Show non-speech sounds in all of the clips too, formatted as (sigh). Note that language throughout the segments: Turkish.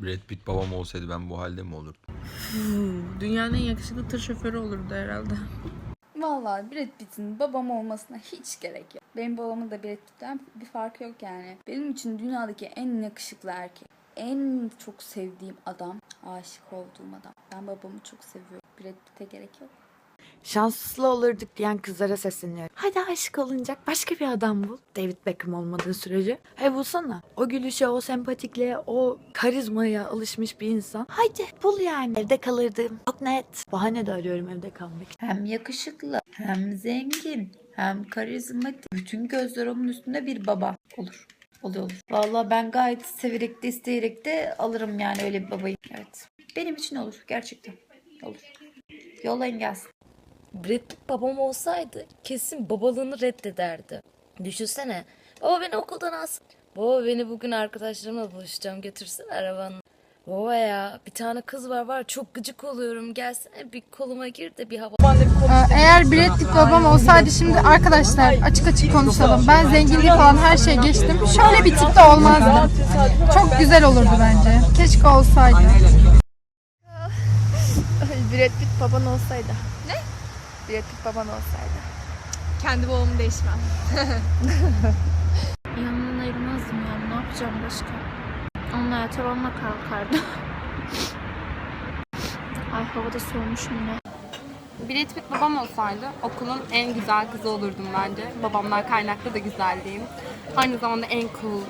Brad Pitt babam olsaydı ben bu halde mi olurdum? Dünyanın en yakışıklı tır şoförü olurdu herhalde. Vallahi Brad Pitt'in babam olmasına hiç gerek yok. Benim babamın da Brad Pitt'ten bir farkı yok yani. Benim için dünyadaki en yakışıklı erkek. En çok sevdiğim adam. Aşık olduğum adam. Ben babamı çok seviyorum. Brad Pitt'e gerek yok. Şanslı olurduk diyen kızlara sesleniyorum. Hadi aşık olunacak başka bir adam bul. David Beckham olmadığı sürece. He bulsana. O gülüşe, o sempatikliğe, o karizmaya alışmış bir insan. Haydi bul yani. Evde kalırdım. Çok net. Bahane de arıyorum evde kalmak. Hem yakışıklı, hem zengin, hem karizmatik. Bütün gözler onun üstünde bir baba olur. Oluyor olur. Vallahi ben gayet severek de isteyerek de alırım yani öyle bir babayı. Evet. Benim için olur gerçekten. Olur. Yollayın gelsin. Brad Pitt babam olsaydı kesin babalığını reddederdi. Düşünsene. Baba beni okuldan alsın. Baba beni bugün arkadaşlarımla buluşacağım götürsün arabanı. Baba ya bir tane kız var var çok gıcık oluyorum gelsene bir koluma gir de bir hava. Ee, Eğer Brad Pitt babam olsaydı şimdi arkadaşlar açık açık konuşalım. Ben zenginliği falan her şeye geçtim. Şöyle bir tipte olmazdım. Çok güzel olurdu bence. Keşke olsaydı. Brad Pitt baban olsaydı. Brad Pitt baban olsaydı. Kendi babamı değişmem. (laughs) Yanından ayırmazdım yani. Ne yapacağım başka? Onunla yatar onunla kalkardım. (laughs) Ay havada soğumuşum yine. Brad Pitt babam olsaydı okulun en güzel kızı olurdum bence. Babamdan kaynaklı da güzelliğim. Aynı zamanda en cool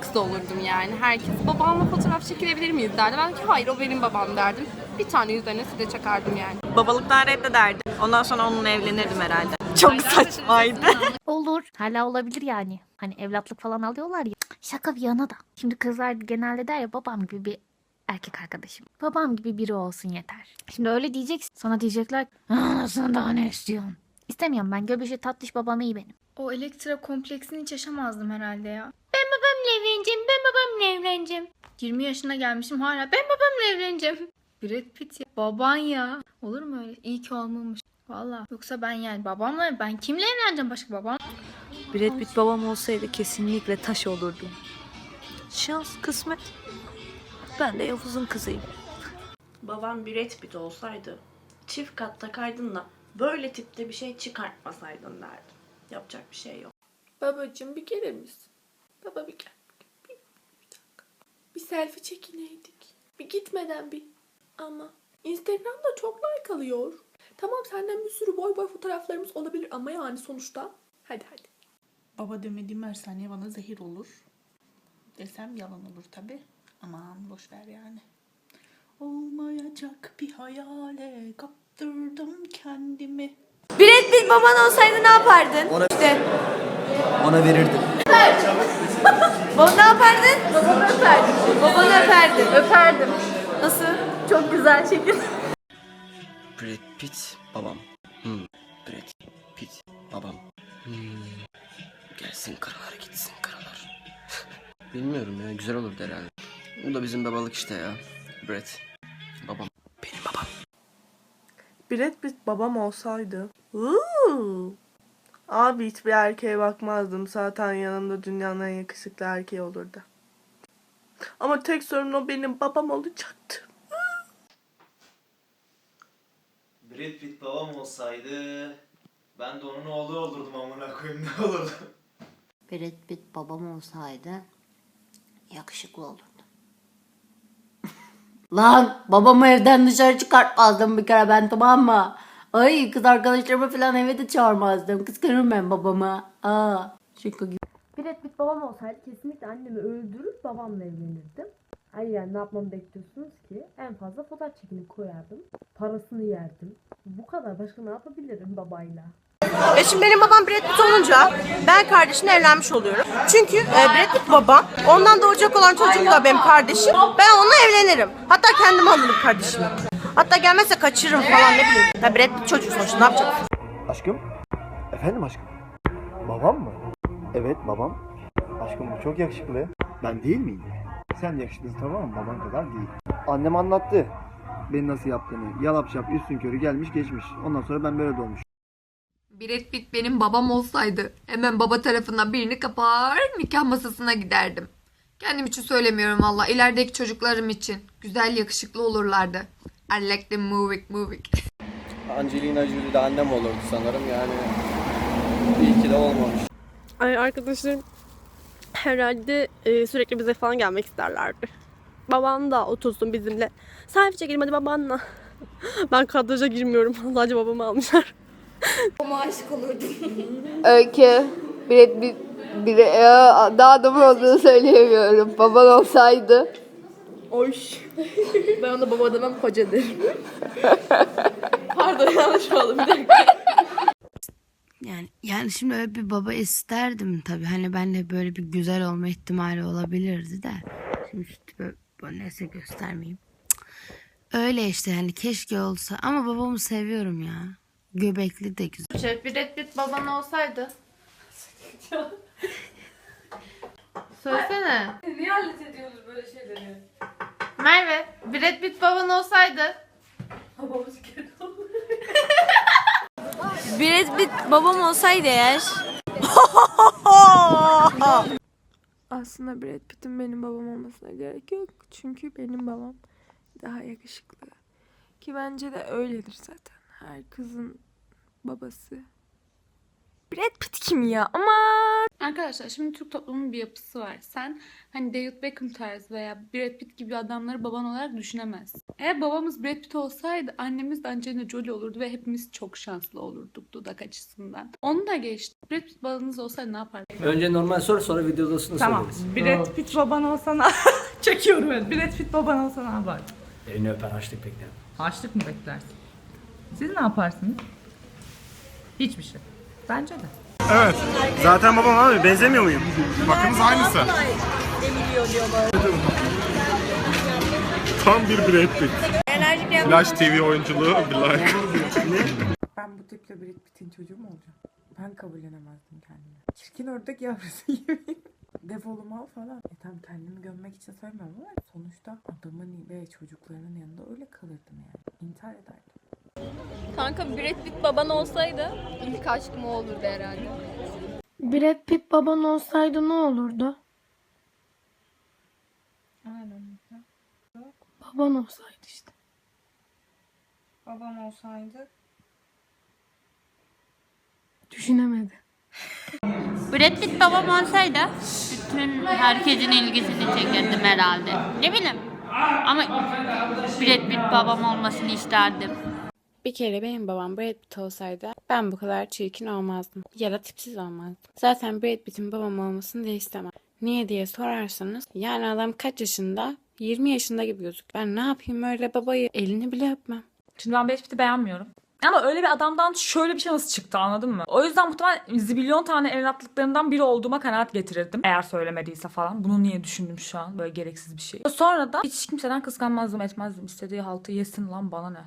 kız olurdum yani. Herkes babamla fotoğraf çekilebilir miyiz derdi. Ben ki hayır o benim babam derdim. Bir tane üzerine side çakardım yani. Babalıktan reddederdim. Ondan sonra onunla evlenirdim herhalde. Çok saçmaydı. (laughs) Olur. Hala olabilir yani. Hani evlatlık falan alıyorlar ya. Şaka bir yana da. Şimdi kızlar genelde der ya babam gibi bir erkek arkadaşım. Babam gibi biri olsun yeter. Şimdi öyle diyeceksin. Sana diyecekler anasını daha ne istiyorsun? İstemiyorum ben. Göbüşü tatlış babam iyi benim. O elektra kompleksini hiç yaşamazdım herhalde ya. Ben babamla evleneceğim. Ben babamla evleneceğim. 20 yaşına gelmişim hala ben babamla evleneceğim. Brad Pitt ya. Baban ya. Olur mu öyle? İyi ki olmamış. Valla. Yoksa ben yani babamla ben kimle evleneceğim başka babam? Brad Pitt babam olsaydı kesinlikle taş olurdum. Şans, kısmet. Ben de Yavuz'un kızıyım. Babam Brad Pitt olsaydı çift kat takaydın da böyle tipte bir şey çıkartmasaydın derdim. Yapacak bir şey yok. Babacığım bir gelir misin? Baba bir gel. Bir, bir dakika. Bir selfie çekineydik. Bir gitmeden bir. Ama Instagram'da çok like alıyor. Tamam senden bir sürü boy boy fotoğraflarımız olabilir ama yani sonuçta. Hadi hadi. Baba demediğim her saniye bana zehir olur. Desem yalan olur tabi. Aman boş ver yani. Olmayacak bir hayale kaptırdım kendimi. Brad Pitt baban olsaydı ne yapardın? Ona, ona verirdim. Baba ne yapardın? Babanı öperdim. Babanı öperdim. Öperdim. Nasıl? Çok güzel şekil. Brad Pitt babam. Hmm. Brad Pitt babam. Hmm. Gelsin karalar gitsin karalar. (laughs) Bilmiyorum ya güzel olurdu herhalde. Bu da bizim babalık işte ya. Brad babam. Benim babam. Brad Pitt babam olsaydı. Uuu. Abi hiçbir erkeğe bakmazdım. Zaten yanımda dünyanın en yakışıklı erkeği olurdu. Ama tek sorun o benim babam olacaktı. Brad Pitt babam olsaydı ben de onun oğlu olurdum amına koyayım ne olurdu? Brad Pitt babam olsaydı yakışıklı olurdu. (laughs) Lan babamı evden dışarı çıkartmazdım bir kere ben tamam mı? Ay kız arkadaşlarımı falan eve de çağırmazdım. Kıskanırım ben babama. Aa, şaka gibi. Brad Pitt babam olsaydı kesinlikle annemi öldürür babamla evlenirdim. Hayır yani ne yapmamı bekliyorsunuz ki? En fazla fotoğraf çekinip koyardım. Parasını yerdim. Bu kadar. Başka ne yapabilirim babayla? E şimdi benim babam Brad Pitt olunca ben kardeşimle evlenmiş oluyorum. Çünkü e, Brad Pitt babam, ondan doğacak olan çocuk da benim kardeşim. Ben onunla evlenirim. Hatta kendim alırım kardeşimi. Hatta gelmezse kaçırırım falan ne bileyim. Ya Brad Pitt çocuk sonuçta ne yapacak? Aşkım? Efendim aşkım? Babam mı? Evet babam. Aşkım bu çok yakışıklı. Ben değil miyim? Sen yakışıklısın tamam mı? Baban kadar değil. Annem anlattı. Beni nasıl yaptığını. Yalap şap üstün körü gelmiş geçmiş. Ondan sonra ben böyle doğmuş. Brad Pitt benim babam olsaydı hemen baba tarafından birini kapar nikah masasına giderdim. Kendim için söylemiyorum valla. İlerideki çocuklarım için. Güzel yakışıklı olurlardı. I like them moving moving. Angelina Jolie de annem olurdu sanırım yani. İyi ki de olmamış. Ay arkadaşlarım herhalde e, sürekli bize falan gelmek isterlerdi. Baban da otursun bizimle. Selfie çekelim hadi babanla. (laughs) ben kadraja girmiyorum. (laughs) Sadece babamı almışlar. (laughs) Öykü, bir, bir, bir, daha adamın olduğunu söyleyemiyorum. Baban olsaydı. Oy. ben ona baba demem koca derim. Pardon yanlış oldu bir dakika. Yani yani şimdi öyle bir baba isterdim tabii. Hani ben de böyle bir güzel olma ihtimali olabilirdi de. Şimdi işte böyle, neyse göstermeyeyim. Öyle işte yani keşke olsa ama babamı seviyorum ya. Göbekli de güzel. Brad Pitt baban olsaydı. Söylesene. Niye hallediyoruz böyle şeyleri? Merve, Brad Pitt baban olsaydı. Babamız. Brad Pitt babam olsaydı eğer. Aslında Brad Pitt'in benim babam olmasına gerek yok. Çünkü benim babam daha yakışıklı. Ki bence de öyledir zaten. Her kızın babası. Brad Pitt kim ya? Aman! Arkadaşlar şimdi Türk toplumunun bir yapısı var. Sen hani David Beckham tarzı veya Brad Pitt gibi adamları baban olarak düşünemezsin. Eğer babamız Brad Pitt olsaydı annemiz de Angelina Jolie olurdu ve hepimiz çok şanslı olurduk dudak açısından. Onu da geçti. Brad Pitt babanız olsaydı ne yapardınız? Önce normal sor sonra videodasını Tamam. Brad Pitt baban olsana. (laughs) Çekiyorum ben. Brad Pitt baban olsana ne yapar? Elini öper açlık beklerim. Açlık mı beklersin? Siz ne yaparsınız? Hiçbir şey. Bence de. Zaten babam abi benzemiyor muyum? Bakımız aynısı. Tam bir Brad Pitt. Flash TV oyunculuğu bir like. Ben bu tiple Brad Pitt'in çocuğu mu olacağım? Ben kabullenemezdim kendimi. Çirkin ördek yavrusu (laughs) gibi. Defolum al falan. E tamam kendimi gömmek için söylemiyorum ama sonuçta adamın ve çocuklarının yanında öyle kalırdım yani. İntihar ederdim. Kanka Brad Pitt baban olsaydı İlk aşkım o olurdu herhalde. Brad Pitt baban olsaydı ne olurdu? Baban olsaydı işte. Babam olsaydı Düşünemedi. Brad Pitt babam olsaydı bütün herkesin ilgisini çekerdim herhalde. Ne bileyim. Ama Brad Pitt babam olmasını isterdim. Bir kere benim babam Brad Pitt olsaydı ben bu kadar çirkin olmazdım. Ya da tipsiz olmazdım. Zaten Brad Pitt'in babam olmasını da istemem. Niye diye sorarsanız yani adam kaç yaşında? 20 yaşında gibi gözük. Ben ne yapayım öyle babayı elini bile öpmem. Şimdi ben Brad Pitt'i beğenmiyorum. Ama öyle bir adamdan şöyle bir şey nasıl çıktı anladın mı? O yüzden muhtemelen zibilyon tane evlatlıklarından biri olduğuma kanaat getirirdim. Eğer söylemediyse falan. Bunu niye düşündüm şu an? Böyle gereksiz bir şey. Sonra da hiç kimseden kıskanmazdım etmezdim. İstediği haltı yesin lan bana ne.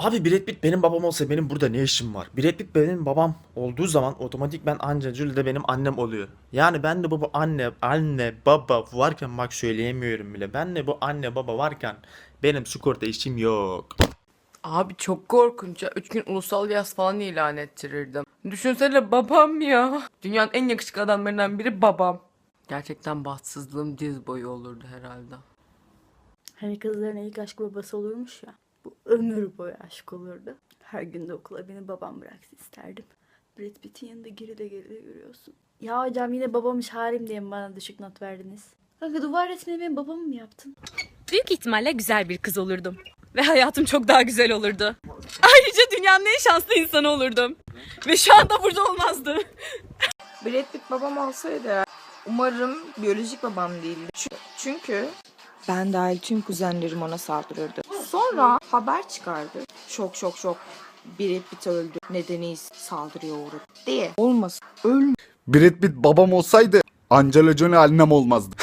Abi Brad Pitt benim babam olsa benim burada ne işim var? Brad Pitt benim babam olduğu zaman otomatik ben Angelina Jolie de benim annem oluyor. Yani ben de bu anne, anne, baba varken bak söyleyemiyorum bile. Ben de bu anne, baba varken benim sigorta işim yok. Abi çok korkunç ya. Üç gün ulusal yaz falan ilan ettirirdim. Düşünsene babam ya. Dünyanın en yakışıklı adamlarından biri babam. Gerçekten bahtsızlığım diz boyu olurdu herhalde. Hani kızların ilk aşkı babası olurmuş ya. Ömür boyu aşk olurdu. Her gün de okula beni babam bıraksın isterdim. Brad Pitt'in yanında geride geride görüyorsun. Ya hocam yine babammış halim diye mi bana düşük not verdiniz? Kanka duvar resmini benim babamı mı yaptın? Büyük ihtimalle güzel bir kız olurdum. Ve hayatım çok daha güzel olurdu. Ayrıca dünyanın en şanslı insanı olurdum. Ve şu anda burada olmazdım. Brad Pitt babam olsaydı umarım biyolojik babam değildi. Çünkü ben dahil tüm kuzenlerim ona saldırırdı. Sonra haber çıkardı. Şok şok şok. Brad Pitt öldü. Nedeni saldırıya uğradı diye. Olmasın. Ölme. Brad Pitt babam olsaydı Angelina Jolie annem olmazdı.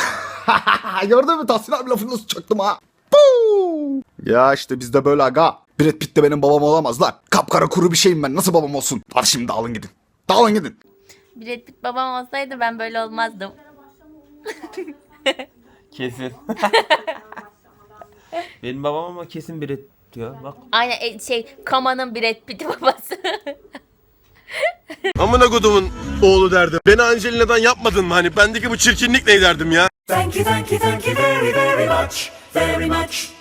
(laughs) Gördün mü Tahsin abi lafını nasıl çaktım ha? Puu! Ya işte bizde böyle aga. Brad Pitt de benim babam olamaz lan. Kapkara kuru bir şeyim ben nasıl babam olsun? Hadi şimdi dağılın gidin. Dağılın gidin. Brad Pitt babam olsaydı ben böyle olmazdım. Kesin. (laughs) Benim babam ama kesin Brad diyor. Bak. Aynen şey Kama'nın Brad Pitt'i babası. (laughs) Amına kodumun oğlu derdim. Beni Angelina'dan yapmadın mı hani? Bendeki bu çirkinlik ne derdim ya? Thank you, thank you, thank you very, very much, very much.